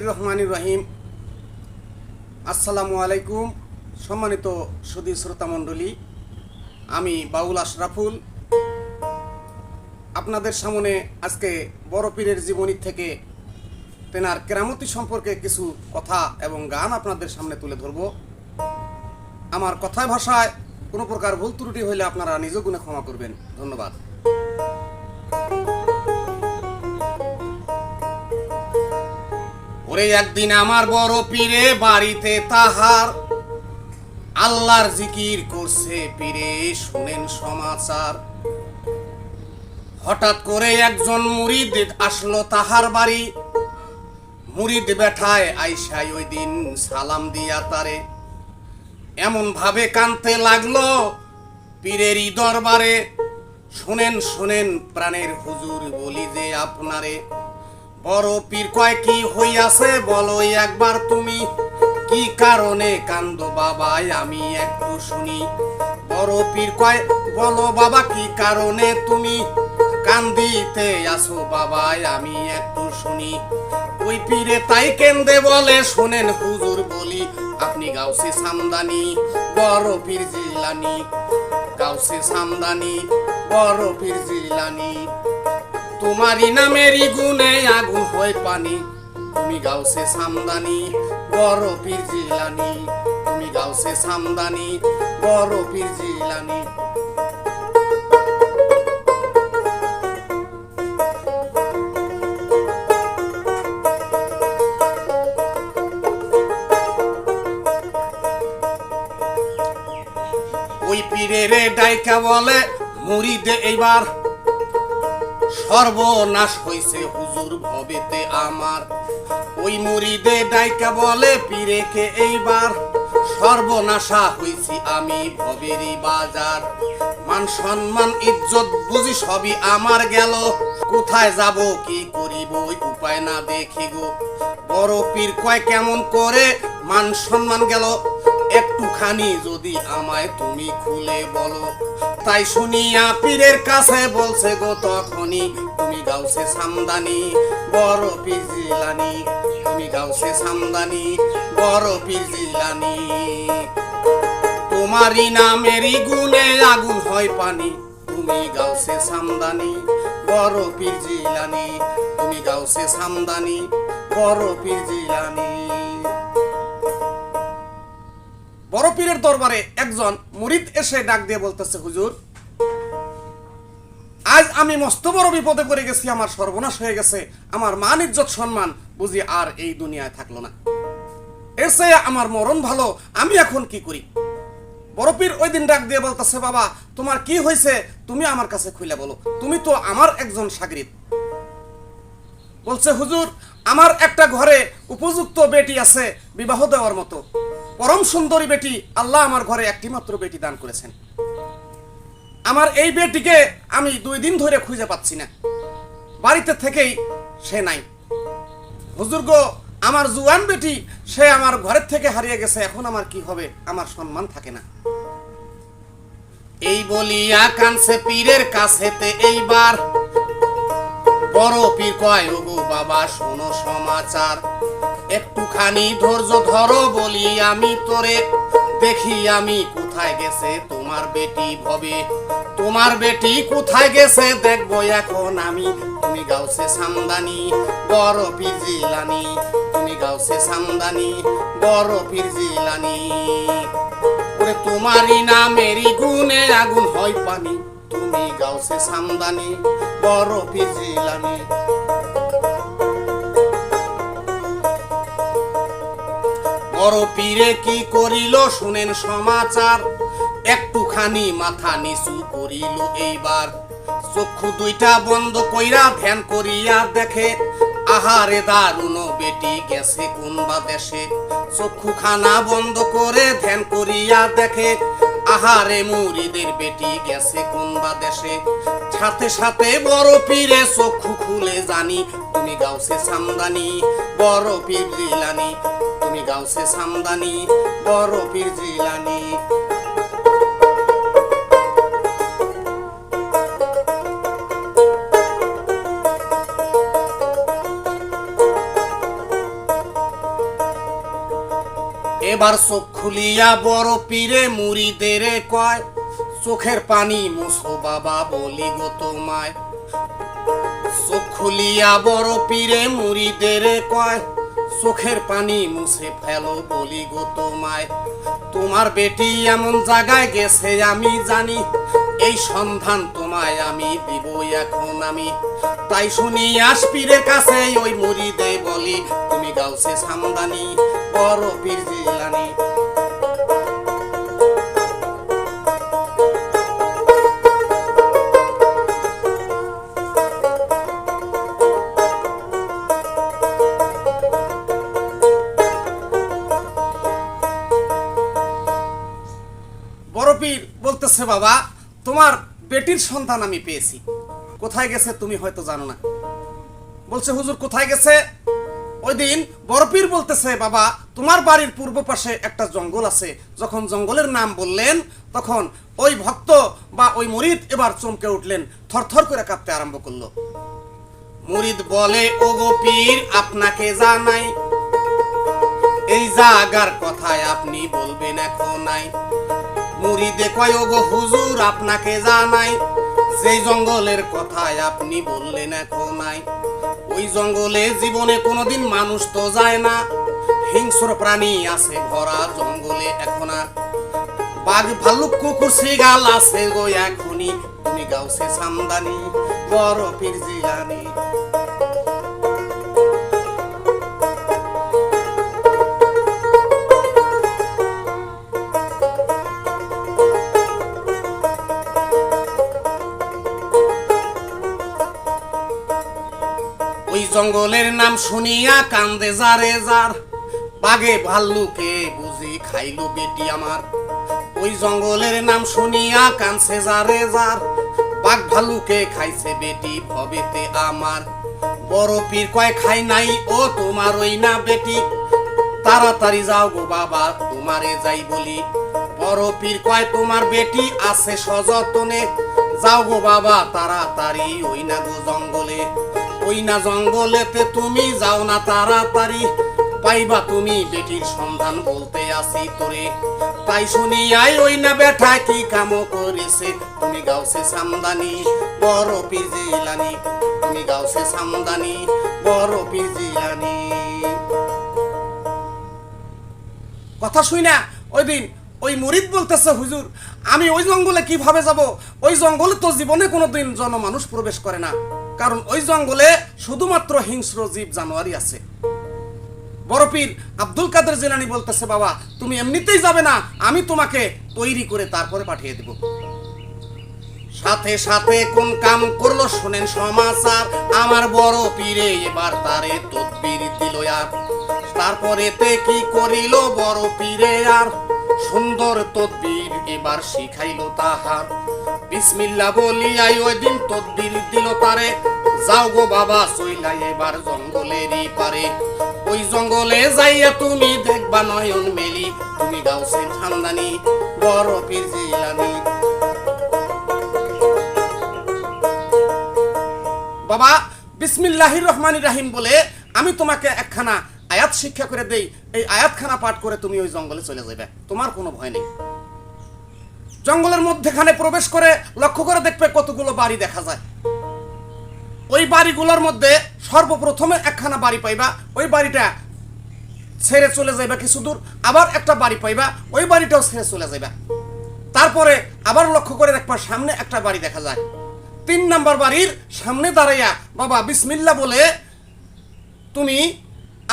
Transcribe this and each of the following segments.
বিসমিল্লাহির রহমানির রহিম আসসালামু আলাইকুম, সম্মানিত সুদী শ্রোতা মণ্ডলী। আমি বাউল আশরাফুল। আপনাদের সামনে আজকে বড় পীরের জীবনী থেকে তেনার কেরামতি সম্পর্কে কিছু কথা এবং গান আপনাদের সামনে তুলে ধরব। আমার কথায় ভাষায় কোনো প্রকার ভুল ত্রুটি হইলে আপনারা নিজ গুণে ক্ষমা করবেন। ধন্যবাদ। ওরে একদিন আমার বড় পীরে বাড়িতে তাহার। আল্লাহর জিকির করছে পীরে, শুনেন সমাচার। হঠাৎ করে একজন মুরিদ আসলো তাহার বাড়ি। মুরিদ বেঠায় আইসাই ওই দিন সালাম দিয়া তারে। এমন ভাবে কানতে লাগল পীরেরই দরবারে। শুনেন শুনেন, প্রাণের হুজুর বলি যে আপনারে। বড় পীর কয় কি হইয়াছে, বলো একবার তুমি, কি কারণে কান্দ বাবাই, আমি একটু শুনি। বড় পীর কয়, বলো বাবা, কি কারণে তুমি কান্দিতে আসো বাবাই, আমি একটু শুনি। ওই পীরে তাই কেন্দে বলে, শোনেন হুজুর বলি, আপনি গাউসে সামদানি বড় পীর জিলানি। গাউসে সামদানি বড় পীর জিলানি। তোমারই নামেরই গুণে আগুন হয় পানি। তুমি গাউসে সামদানি, বড় পীর জিলানি। তুমি গাউসে সামদানি, বড় পীর জিলানি। ওই পীরের ডাইকা বলে, মুড়িদে এইবার সর্বনাশ হইছে হুজুর ভবেতে আমার। ওই মুড়িদে ডাইকা বলে পীরেকে এইবার? সর্বনাশা হইছি আমি ভবেরই বাজার। মান সম্মান, ইজ্জত বুঝি সবই আমার গেল। কোথায় যাব, কি করিব উপায় না দেখি গো। বড় পীর কয়, কেমন করে? মান সম্মান গেল। একটুখানি যদি আমায় তুমি খুলে বলো। তাই শুনিয়া পীরের কাছে বলছে, গো তখনই তুমি গাউসে সামদানি, বড় পীর জিলানি। তুমি গাউসে সামদানি, বড় পীর জিলানি। তোমারই নামেরই গুণে আগুন হয় পানি। তুমি গাউসে সামদানি, বড় পীর জিলানি। তুমি গাউসে সামদানি, বড় পীর জিলানি। বড় পীরের দরবারে একজন মুরিদ এসে ডাক দিয়ে বলতেছে, হুজুর, আজ আমি মস্ত বড় বিপদে পড়ে গেছি, আমার সর্বনাশ হয়ে গেছে, আমার মান ইজ্জত সম্মান বুঝি আর এই দুনিয়ায় থাকল না। চেয়ে আমার মরণ ভালো, আমি এখন কি করি? বড় পীর ওই দিন ডাক দিয়ে বলতেছে, বাবা, তোমার কি হয়েছে? তুমি আমার কাছে খুলে বলো। তুমি তো আমার একজন সাগরিত বলছে, হুজুর, আমার একটা ঘরে উপযুক্ত বেটি আছে, বিবাহ দেওয়ার মতো। পরম সুন্দরী বেটি আল্লাহ আমার ঘরে একটি মাত্র বেটি দান করেছেন। আমার এই বেটিকে আমি দুই দিন ধরে খুঁজে পাচ্ছি না। বাড়িতে থেকেই সে নাই। হুজুর আমার জুয়ান বেটি, সে আমার ঘরের থেকে হারিয়ে গেছে, এখন আমার কি হবে? আমার সম্মান থাকে না। এই বলিয়া কানছে পীরের কাছেতে এইবার। বড় পীর কয়, ওগো বাবা, শোনো সমাচার। একটুখানি ধৈর্য ধরো বলি আমি তোরে। দেখি আমি কোথায় গেছে, তোমার বেটি ভবে। তোমার বেটি কোথায় গেছে, দেখব এখন আমি। তুমি গাউসে সামদানি, বড় পীর জিলানি। তুমি গাউসে সামদানি, বড় পীর জিলানি। ওরে তোমারই নামেরই গুণে আগুন হয় পানি। তুমি গাউসে সামদানি, বড় পীর বড় পীরে কি করিল? শুনেন সমাচার। একটুখানি মাথা নিচু করিল এইবার। চক্ষু দুইটা বন্ধ কইরা ধ্যান করিয়া দেখে, আহারে দারুণ বেটি গেছে কোন বা দেশে। চক্ষু খানা বন্ধ করে ধ্যান করিয়া দেখে, আহারে মুরিদের বেটি গেছে কোন বা দেশে। সাথে সাথে বড় পীরে চক্ষু খুলে জানি, তুমি গাউসে সামদানি, বড় পীর জিলানি গাউসে সামদানি, বড় পীর জিলানি। এবার চোখ খুলিয়া বড় পীরে মুড়িদের কয়, চোখের পানি মুসো বাবা বলি গো তোমায়। চোখ খুলিয়া বড় পীরে মুড়িদের কয় চোখের পানি মুছে ফেলো বলি গো তোমায়। তোমার বেটি এমন জায়গায় গেছে আমি জানি। এই সন্ধান তোমায় আমি দিব এখন আমি। তাই শুনি আশপীরের কাছে ওই মুড়িদে বলি, তুমি গাউছে সামদানি, বড় পীর জিলানি। পীর বলতেছে, বাবা, তোমার বেটির সন্তান আমি পেয়েছি। কোথায় গেছে তুমি হয়তো জানো না। বলছে, হুজুর, কোথায় গেছে? ওই দিন বড়পীর বলতেছে, বাবা, তোমার বাড়ির পূর্ব পাশে একটা জঙ্গল আছে। যখন জঙ্গলের নাম বললেন, তখন ওই ভক্ত বা ওই মুরিদ এবার চমকে উঠলেন, থরথর করে কাঁপতে আরম্ভ করল। মুরিদ বলে ও গো পীর, আপনাকে জানাই, এই জাগার কথায় আপনি বলবেন এখন নাই। মুড়িদে কয় গো হুজুর, আপনাকে জানাই যে জঙ্গলের কথায় আপনি বললেন এখন নাই ওই জঙ্গলে জীবনে কোনোদিন মানুষ তো যায় না। হিংস্র প্রাণী আছে, ভরা জঙ্গলে এখন আর। বাঘ, ভাল্লুক, কুকুর শ্রীগাল আছে গো এখনই। তুমি গাউছে সামদানি বড় পীর জঙ্গলের নাম শুনিয়া কান্দে যারে যার। বাগে ভাল্লুকে বুঝি খাইলো বেটি আমার। ওই জঙ্গলের নাম শুনিয়া কানছে যারে যার। বাঘ ভাল্লুকে খাইছে বেটি ভবেতে আমার। বড় পীর কয়, খাই নাই ও তোমার ওই না বেটি। তাড়াতাড়ি যাও গো বাবা, তোমারে যাই বলি। বড় পীর কয়, তোমার বেটি আছে সযতনে। যাও গো বাবা, তাড়াতাড়ি ওই না গো জঙ্গলে। ওই না জঙ্গলেতে তুমি যাও না তাড়াতাড়ি। পাইবা তুমি বেটির সন্ধান বলতে আসি তোরে। তাই শুনি আই ওই না বেঠা কি কাম করেছে। তুমি গাওছে সামদানি, বড় পীর জিলানি তুমি গাওছে সামদানি, বড় পীর জিলানি কথা শুই না, ওই দিন ওই মুরিদ বলতেছে, হুজুর, আমি ওই জঙ্গলে কীভাবে যাব? ওই জঙ্গলে তো জীবনে কোনোদিন জনমানুষ প্রবেশ করে না। কারণ ওই জঙ্গলে শুধুমাত্র হিংস্র জীব জানোয়ারই আছে। বড়পীর আব্দুল কাদের জেলানি বলতেছে, বাবা, তুমি এমনিতেই যাবে না, আমি তোমাকে তৈরি করে তারপরে পাঠিয়ে দেব। সাথে সাথে কোন কাম করল, শোনেন সমাচার, আমার বড় পীরে এবার তারে তদবির দিল আর তারপরে তে কি করিল বড় পীরে আর? সুন্দর তদবির এবার শিখাইল তাহার। বিসমিল্লা বলিয়াই ওই দিন তদবির দিল তারে যাও গো বাবা চইলাই এবার জঙ্গলেরই পারে। ওই জঙ্গলে যাইয়া তুমি দেখবা নয়ন মেলি। তুমি গাউছে খানদানি, বড় পীর জিলানি। বাবা, বিসমিল্লাহির রহমান রাহিম বলে আমি তোমাকে একখানা আয়াত শিক্ষা করে দেই। এই আয়াতখানা পাঠ করে তুমি ওই জঙ্গলে চলে যাবে তোমার কোনো ভয় নেই। জঙ্গলের মধ্যেখানে প্রবেশ করে লক্ষ্য করে দেখবে কতগুলো বাড়ি দেখা যায়। ওই বাড়িগুলোর মধ্যে সর্বপ্রথমে একখানা বাড়ি পাইবা, ওই বাড়িটা ছেড়ে চলে যাইবা কিছু দূর, আবার একটা বাড়ি পাইবা, ওই বাড়িটাও ছেড়ে চলে যাইবা। তারপরে আবার লক্ষ্য করে দেখবা সামনে একটা বাড়ি দেখা যায়। তিন নাম্বার বাড়ির সামনে দাঁড়াইয়া, বাবা বিসমিল্লা বলে, তুমি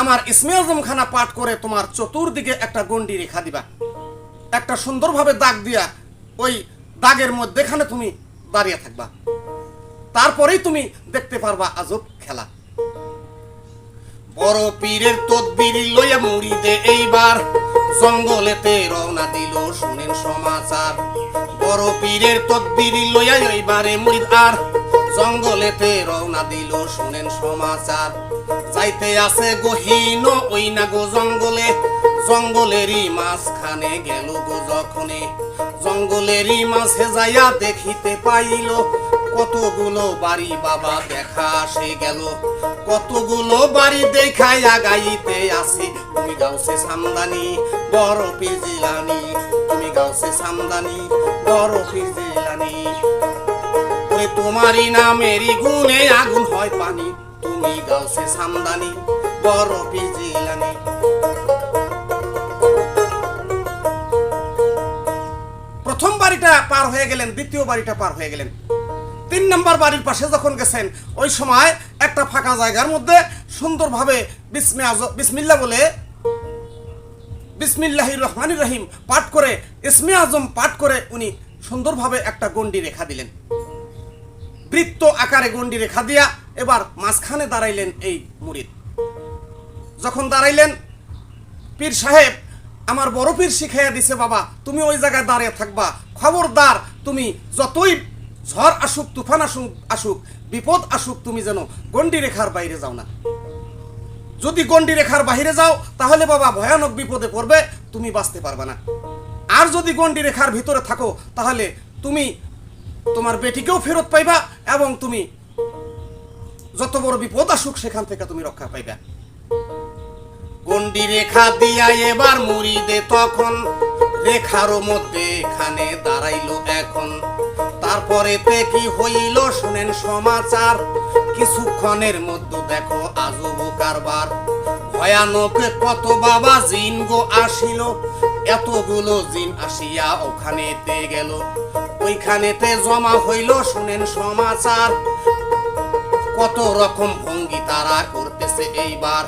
আমার ইসমে আজম খানা পাঠ করে তোমার চতুর্দিকে একটা গন্ডি রেখা দিবা। একটা সুন্দরভাবে দাগ দিয়া ওই দাগের মধ্যেখানে তুমি দাঁড়িয়ে থাকবা। তারপরেই তুমি দেখতে পারবা আজব খেলা। বড় পীরের তদবির লইয়া মুড়িদে এইবার জঙ্গলেতে রওনা দিল শুনেন সমাচার। বড় পীরের তদবির লইয়া এইবারে মুড়িদ আর জঙ্গলেতে রওনা দিল শুনেন সমাচার। যাইতে আছে গহীন ওই না গো জঙ্গলে, জঙ্গলেরই মাঝখানে গেল গো যখনে জঙ্গলেরই মাঝে যাইয়া দেখিতে পাইল, কতগুলো বাড়ি বাবা দেখা আসে গেল। কতগুলো বাড়ি দেখাই আগাইতে আসি, তুমি গাউসে সামদানি, বড় পীর জিলানি। তুমি গাউসে সামদানি, বড় পীর জিলানি। ওরে তোমারই নামেরই গুণে আগুন হয় পানি, তুমি গাউসে সামদানি, বড় পীর বাড়িটা পার হয়ে গেলেন, দ্বিতীয় বাড়িটা পার হয়ে গেলেন। তিন নম্বর বাড়ির পাশে যখন গেছেন, ওই সময় একটা ফাঁকা জায়গার মধ্যে সুন্দরভাবে বিসমি বিসমিল্লা বলে বিসমিল্লাহ রহমান রহিম পাঠ করে, ইসমে আজম পাঠ করে উনি সুন্দরভাবে একটা গন্ডি রেখা দিলেন। বৃত্ত আকারে গন্ডি রেখা দিয়া এবার মাঝখানে দাঁড়াইলেন এই মুরিদ যখন দাঁড়াইলেন, পীর সাহেব আমার বড় পীর শিখাইয়া দিছে, বাবা, তুমি ওই জায়গায় দাঁড়িয়ে থাকবা। খবরদার, তুমি যতই ঝড় আসুক, তুফান আসুক আসুক, বিপদ আসুক, তুমি যেন গন্ডি রেখার বাইরে যাও না। যদি গন্ডি রেখার বাইরে যাও, তাহলে বাবা ভয়ানক বিপদে পড়বে, তুমি বাঁচতে পারবে না। আর যদি গন্ডি রেখার ভিতরে থাকো, তাহলে তুমি তোমার বেটিকেও ফেরত পাইবা এবং তুমি যত বড় বিপদ আসুক, সেখান থেকে তুমি রক্ষা পাইবা। গন্ডি রেখা দিয়া এবার মুড়িদে তখন। রেখার মধ্যে এখানে দাঁড়াইলো এখন। তারপরে তে কি হইল শুনেন সমাচার। কিছুক্ষণের মধ্যে দেখো আজব কারবার। ভয়ানক কত বাবা জিন গো আসিল। এতগুলো জিন আসিয়া ওখানেতে গেল। ওইখানেতে জমা হইল শুনেন সমাচার। কত রকম ভঙ্গি তারা করতেছে এইবার।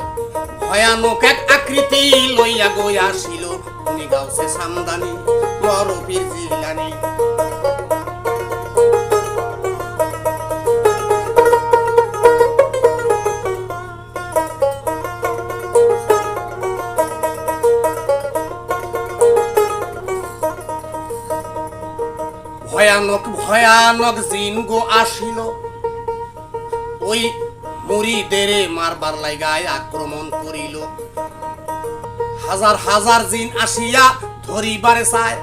ভয়ানক এক আকৃতি লইয়া গই আসিল। তুমি গাউসে সামদানি, বড় পীর জিলানি ভয়ানক ভয়ানক জিন গো আসিল। ওই মুড়িদের মারবার লাইগায় আক্রমণ করিল। হাজার হাজার জিন আসিয়া ধরিবারে চায়,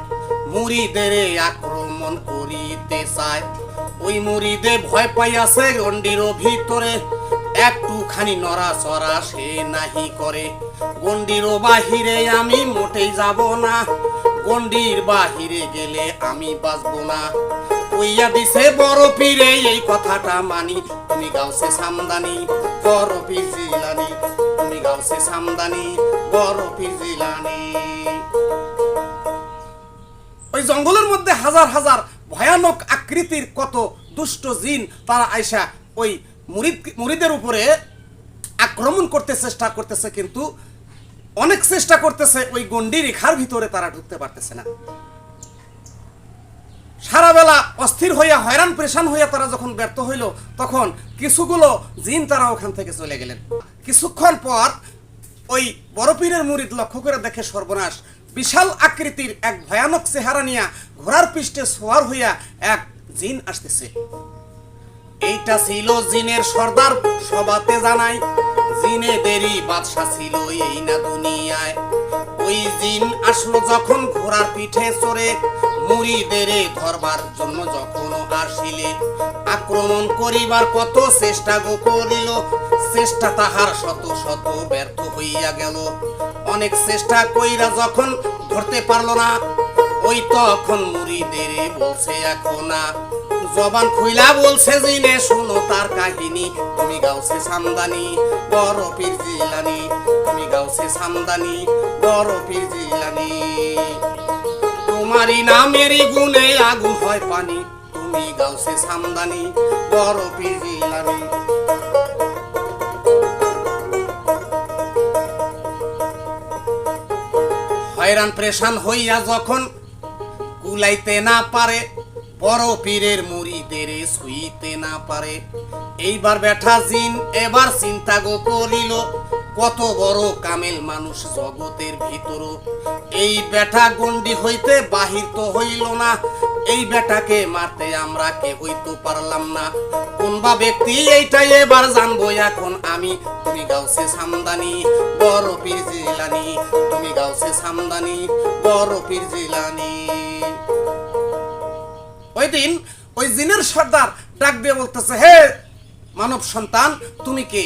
মুড়িদের আক্রমণ করিতে চায়। ওই মুড়িদে ভয় পাইয়াছে গন্ডির ভিতরে, একটুখানি নড়াচড়া সে নাহি করে। গন্ডির বাহিরে আমি মোটেই যাব না গন্ডির বাহিরে গেলে আমি বাঁচবো না। কইয়া দিছে, বড় পীরে, এই কথাটা মানি। তুমি গাউসে সামদানি, বড় পীর জিলানি। তুমি গাউসে সামদানি, বড় পীর জিলানি। ওই জঙ্গলের মধ্যে হাজার হাজার ভয়ানক আকৃতির কত দুষ্ট জিন তারা আয়সা ওই মুরিদ, মুরিদের উপরে আক্রমণ করতে চেষ্টা করতেছে, কিন্তু অনেক চেষ্টা করতেছে, ওই গন্ডি রেখার ভিতরে তারা ঢুকতে পারতেছে না। সারা বেলা অস্থির হইয়া, হয়রান, পরেশান হইয়া তারা যখন ব্যর্থ হইল, তখন কিছুগুলো জিন তারা ওখান থেকে চলে গেলেন। কিছুক্ষণ পর ওই বড় পীরের মুরিদ লক্ষ্য করে দেখে সর্বনাশ। বিশাল আকৃতির এক ভয়ানক চেহারা নিয়া ঘোড়ার পৃষ্ঠে সোয়ার হইয়া এক জিন আসতেছে। এইটা ছিল জিনের সর্দার, সবাতে জানাই জিনেদেরই বাদশা ছিল এই না দুনিয়ায়। ওই জিন আসলো যখন ঘোড়ার পিঠে চড়ে। মুড়িদেরে ধরবার জন্য যখন আসিলে, আক্রমণ করিবার কত চেষ্টা গো করিল, চেষ্টা তাহার শত শত ব্যর্থ হইয়া গেল। অনেক চেষ্টা কইরা যখন ধরতে পারল না, ওই তখন মুড়িদেরে বলছে, এখন জবান খুইলা বলছে, জিনে, শুনো তার কাহিনী। তুমি গাউছে সামদানি, বড় পীর জিলানি গাউছে সামদানি বড় পীর জিলানি। তোমারই নামেরই গুণে আগুন হয় পানি, তুমি গাউছে সামদানি বড় পীর জিলানি। হয়রান প্রেশান হইয়া যখন কুলাইতে না পারে বড় পীরের মুড়িদের শুইতে না পারে। এইবার বেঠা জিন এবার চিন্তা গো করিল কত বড় কামেল মানুষ জগতের ভিতর। এই বেটা গন্ডি হইতে বাহির তো হইল না। এই বেটাকে মারতে আমরা কে হইতে পারলাম না। কোন বা ব্যক্তি এইটাই এবার জানব এখন আমি। তুমি গাউছে সামদানি, বড় পীর জিলানি। তুমি গাউছে সামদানি, বড় পীর জিলানি। ওই দিন ওই জিনের সর্দার ডাক দিয়ে বলতেছে, হে মানব সন্তান, তুমি কে?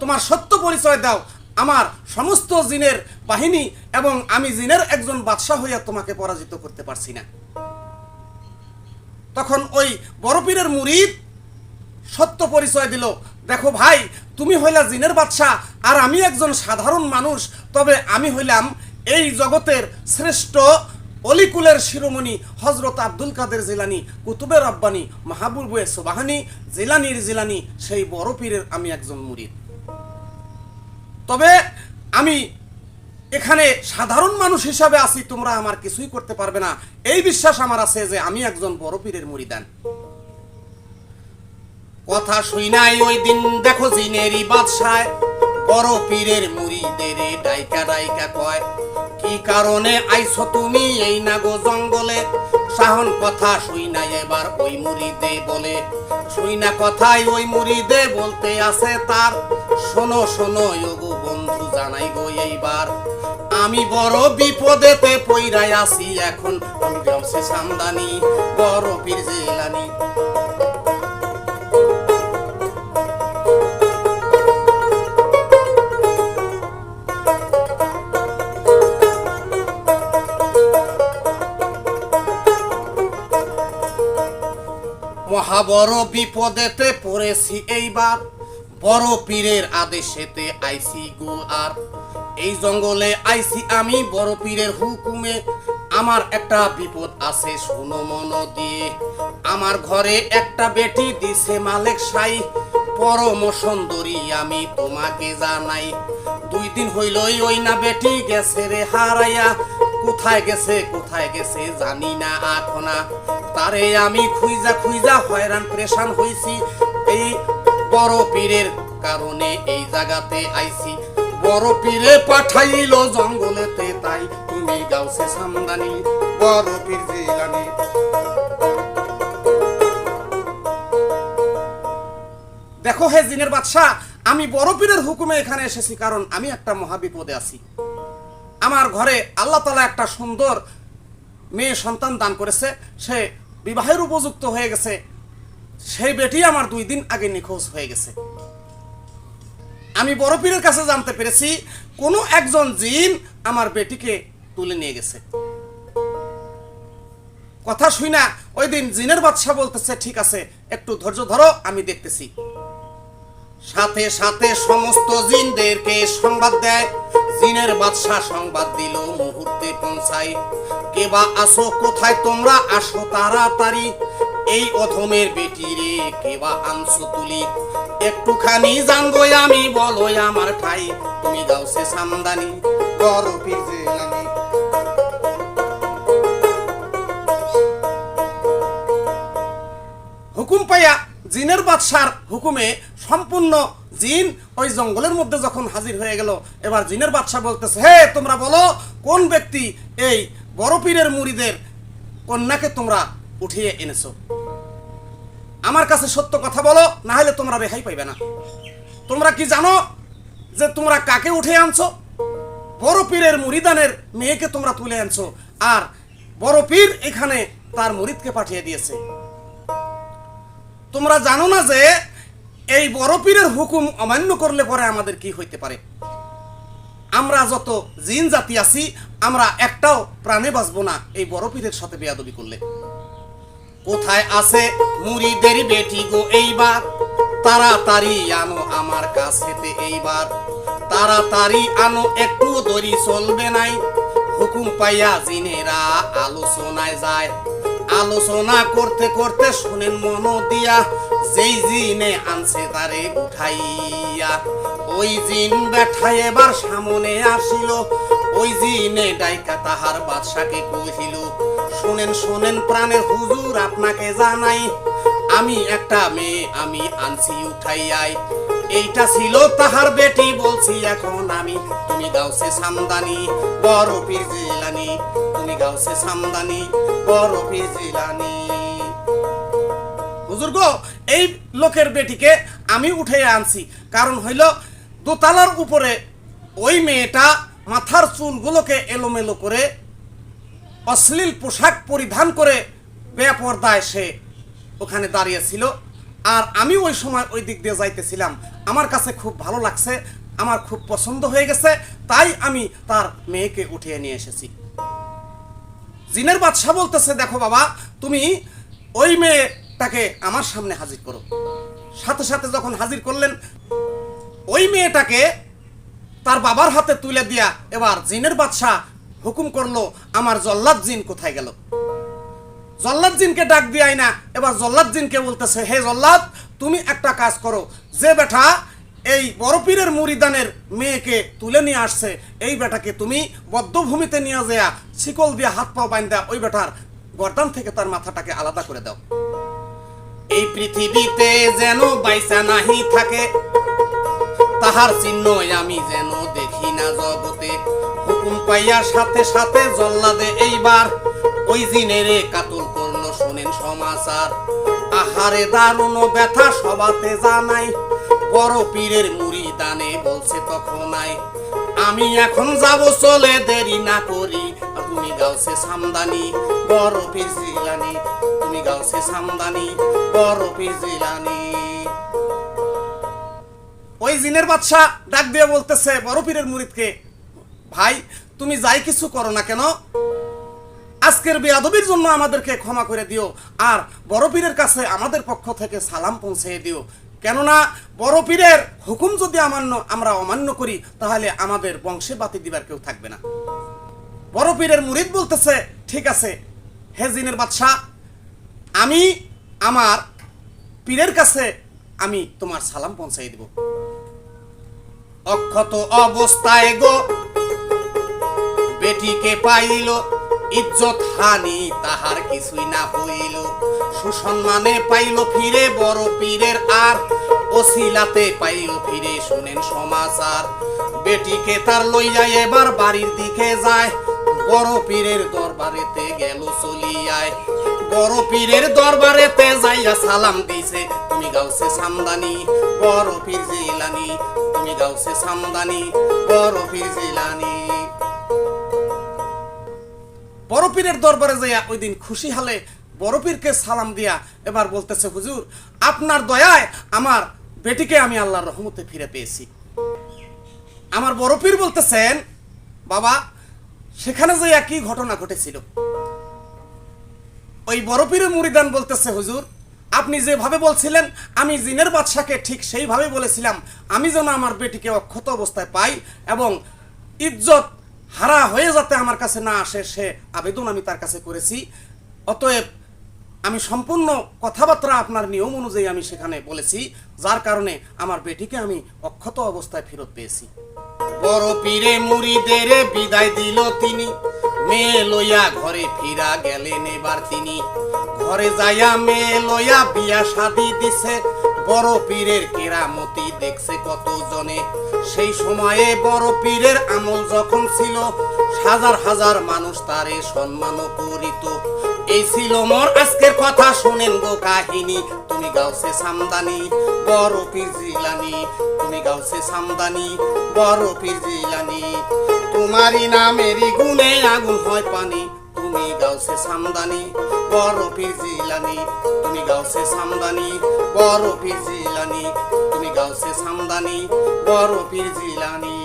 তোমার সত্য পরিচয় দাও। আমার সমস্ত জিনের বাহিনী এবং আমি জিনের একজন বাদশাহ হইয়া তোমাকে পরাজিত করতে পারছি না। তখন ওই বড় পীরের মুরিদ সত্য পরিচয় দিল। দেখো ভাই, তুমি হইলা জিনের বাদশাহ, আর আমি একজন সাধারণ মানুষ, তবে আমি হইলাম এই জগতের শ্রেষ্ঠ অলিকুলের শিরোমণি হজরত আব্দুল কাদের জিলানি কুতুবের রব্বানি, মাহবুবে সোবাহানি, জিলানির জিলানি, সেই বড় পীরের আমি একজন মুরিদ। তবে আমি এখানে সাধারণ মানুষ হিসাবে আছি, তোমরা আমার কিছুই করতে পারবে না। এই বিশ্বাস আমার আছে যে আমি একজন বড় পীরের মুরিদান কথা শুই নাই ওই দিন, দেখো জিনেরই বাদশায়। বড় পীরের মুড়িদের ডাইকা ডাইকা কয়, কি কারণে আইছো তুমি এই না গো জঙ্গলে? সাহন কথা শুই নাই এবার ওই মুড়িদে বলে, শুই না কথাই ওই মুড়িদে বলতে আছে তার। শোনো শোনো গো বন্ধু জানাই গো এইবার। আমি বড় বিপদেতে পইরাই আছি এখন। আমি গামছে সামদানি, বড় পীর জেলানি। মহাবড় বিপদেতে পড়েছি এইবার। বড় পীরের আদেশেতে আইসি গো আর। এই জঙ্গলে আইসি আমি, বড় পীরের হুকুমে। আমার একটা বিপদ আছে, শুনো মন দিয়ে। আমার ঘরে একটা বেটি দিছে মালেক সাই। পরম সুন্দরী আমি তোমাকে জানাই। দুই দিন হইলই ওই না বেটি গেছে রে হারাইয়া। কোথায় গেছে কোথায় গেছে জানি না আখনা তারে আমি খুইজা খুইজা হয়রান, প্রেশান হইছি। এই বড় পীরের কারণে এই জায়গাতে আইছি। বড় পীরে পাঠাইল জঙ্গলেতে তাই তুমি গাউসে সামদানি, বড় পীর জিলানি। দেখো হে জিনের বাদশাহ, আমি বড় পীরের হুকুমে এখানে এসেছি, কারণ আমি একটা মহাবিপদে আছি। আমার ঘরে আল্লাহ তালা একটা সুন্দর মেয়ে সন্তান দান করেছে, সে বিবাহের উপযুক্ত হয়ে গেছে। সেই বেটি আমার দুই দিন আগে নিখোঁজ হয়ে গেছে। আমি বড় পীরের কাছে জানতে পেরেছি, কোনো একজন জিন আমার বেটিকে তুলে নিয়ে গেছে। কথা শুই না, ওই দিন জিনের বাদশাহ বলতেছে, ঠিক আছে, একটু ধৈর্য ধরো, আমি দেখতেছি। সাথে সাথে সমস্ত জিনদেরকে সংবাদ দেয়। জিনের বাদশাহ সংবাদ দিল, মুহূর্তে পৌঁছাই কেবা আসো, কোথায় তোমরা? আসো তাড়াতাড়ি। এই অধমের বেটি রে কেবা আনছো তুলি? একটুখানি জানব আমি, বলো আমার ঠাই, তুমি গাউসে সামদানি বড় পীর জেলানি হুকুম পাইয়া জিনের বাদশার হুকুমে সম্পূর্ণ জিন ওই জঙ্গলের মধ্যে যখন হাজির হয়ে গেল, এবার জিনের বাদশাহ বলতেছে, হে, তোমরা বলো, কোন ব্যক্তি এই বড় পীরের মুড়িদের কন্যাকে তোমরা উঠিয়ে এনেছো? আমার কাছে সত্য কথা বলো না হলে তোমরা রেহাই পাইবে না। তোমরা কি জানো যে তোমরা কাকে উঠে আনছো? বড় পীরের মুরিদানের মেয়েকে তোমরা তুলে আনছো, আর বড় পীর এখানে তার মুরিদকে পাঠিয়ে দিয়েছে। তোমরা জানো না যে এই বড় পীরের হুকুম অমান্য করলে পরে আমাদের কি হইতে পারে? আমরা যত জিন জাতি আছি, আমরা একটাও প্রাণে বাঁচবো না এই বড় পীরের সাথে বেয়াদবি করলে। কোথায় আছে মুড়িদের বেটি গো এইবার? তাড়াতাড়ি আনো আমার কাছেতে এইবার। তাড়াতাড়ি আনো, একটু দড়ি চলবে নাই। হুকুম পাইয়া জিনেরা আলোচনায় যায়। আলোচনা করতে করতে শুনেন মন দিয়া, যেই জিনে আনছে তারে উঠাইয়া। ওই জিন বেঠাই এবার সামনে আসিল। ওই জিনে ডাইকা তাহার বাদশাকে কহিল, শুনেন শুনেন প্রাণের হুজুর, আপনাকে জানাই, আমি একটা মেয়ে, আমি আনছি উঠাইয়াই। এইটা ছিল তাহার বেটি, বলছি এখন আমি, তুমি গাউসে সামদানি, বড় পীর জিলানি, তুমি গাউসে সামদানি, বড় পীর জিলানি। হুজুর গো, এই লোকের বেটিকে আমি উঠে আনছি। কারণ হইল দোতলার উপরে ওই মেয়েটা মাথার চুলগুলোকে এলোমেলো করে অশ্লীল পোশাক পরিধান করে বেপর্দায় সে ওখানে দাঁড়িয়েছিল। আর আমি ওই সময় ওই দিক দিয়ে যাইতেছিলাম। আমার কাছে খুব ভালো লাগছে, আমার খুব পছন্দ হয়ে গেছে, তাই আমি তার মেয়েকে উঠিয়ে নিয়ে এসেছি। জিনের বাদশাহ বলতেছে, দেখো বাবা, তুমি ওই মেয়েটাকে আমার সামনে হাজির করো। সাথে সাথে যখন হাজির করলেন ওই মেয়েটাকে তার বাবার হাতে তুলে দিয়া এবার জিনের বাদশাহ হুকুম করল, আমার জল্লাদ জিন কোথায় গেল? জল্লাদ জিনকে ডাক দিয়াই না এবার জল্লাদ জিনকে বলতেছে, হে জল্লাদ, তুমি একটা কাজ করো। যে বেটা এই বড় পীরের মুরিদানের মেয়েকে তুলে নিয়ে আসছে, এই বেটাকে তুমি বদ্ধভূমিতে নিয়ে যেয়া শিকল দিয়ে হাত পা বাইন্দা ওই বেটার গর্দান থেকে তার মাথাটাকে আলাদা করে দাও। এই পৃথিবীতে যেন বাইসা নাহি থাকে। তাহার চিহ্ন আমি যেন দেখি না জগতে। হুকুম পাইয়া সাথে সাথে জল্লাদে এইবার ওই জিনেরে কাতল করল শুনেন সমাচার। আহারে দারুণ ব্যথা সবাতে জানাই, বড় পীরের মুড়ি দানে বলছে তখন আমি এখন যাব চলে, দেরি না করি তুমি গাওছে সামদানি, বড় পীর জিলানি, তুমি গাওছে সামদানি, বড় পীর জিলানি। ওই জিনের বাদশাহ ডাক দিয়ে বলতেছে, বড় পীরের মুরিদকে, ভাই, তুমি যাই কিছু করো না কেন? আজকের বেয়াদবির জন্য আমাদেরকে ক্ষমা করে দিও, আর বড় পীরের কাছে আমাদের পক্ষ থেকে সালাম পৌঁছে দিও। কেননা, বড় পীরের হুকুম যদি আমান্য, আমরা অমান্য করি, তাহলে আমাদের বংশে বাতি দিবার কেউ থাকবে না। বড় পীরের মুরিদ বলতেছে, ঠিক আছে, হে জিনের বাদশাহ আমি আমার পীরের কাছে আমি তোমার সালাম পৌঁছাই দিব। অক্ষত অবস্থায় গো। বেটিকে পাইল, ইজ্জত হানি তাহার কিছুই না হইল। সুসম্মানে পাইল ফিরে, বড় পীরের আর। ওসিলাতে পাইল ফিরে, শুনেন সমাচার। বেটিকে তার লইয়া এবার বাড়ির দিকে যায়। বড় পীরের দরবারেতে গেল চলিয়ায়। বড় পীরের দরবারেতে যাইয়া সালাম দিছে, তুমি গাউছে সামদানি, বড় পীর জিলানি গাউছে সামদানি বড় জিলানি। দরবারে যাইয়া ওই দিন খুশি হালে বড় পীরকে সালাম দিয়া এবার বলতেছে, হুজুর, আপনার দয়ায় আমার বেটিকে আমি আল্লাহর রহমতে ফিরে পেয়েছি। আমার বড় পীর বলতেছেন, বাবা, সেখানে যাইয়া কি ঘটনা ঘটেছিল? ওই বড় পীরের মুরিদান বলতেছে, হুজুর আপনি যেভাবে বলছিলেন, আমি জিনের বাদশাকে ঠিক সেইভাবে বলেছিলাম। আমি যেন আমার বেটিকে অক্ষত অবস্থায় পাই এবং ইজ্জত হারা হয়ে যাতে আমার কাছে না আসে, সে আবেদন আমি তার কাছে করেছি। অতএব আমি সম্পূর্ণ কথাবার্তা আপনার নিয়ম অনুযায়ী আমি সেখানে বলেছি, যার কারণে আমার বেটিকে আমি অক্ষত অবস্থায় ফেরত পেয়েছি। বড় পীরে মুড়িদের বিদায় দিল তিনি। মেয়ে লইয়া ঘরে ফিরা গেলেন এবার তিনি। ঘরে যাইয়া মেয়ে লইয়া বিয়া শাদি দিছে। বড় পীরের কেরামতি দেখছে কত জনে সেই সময়ে বড় পীরের আমল যখন ছিল, হাজার হাজার মানুষ তারে সম্মান করিত। এই ছিল মোর আজকের কথা, শুনেন গো কাহিনী। তুমি গাওছে সামদানি, বড় পীর জিলানি। তুমি গাওছে সামদানি, বড় পীর জিলানি। তোমারই নামেরই গুণে আগুন হয় পানি। তুমি গাওছে সামদানি, বড় পীর জিলানি। তুমি গাওছে সামদানি, বড় পীর জিলানি। তুমি গাওছে সামদানি, বড় পীর জিলানি।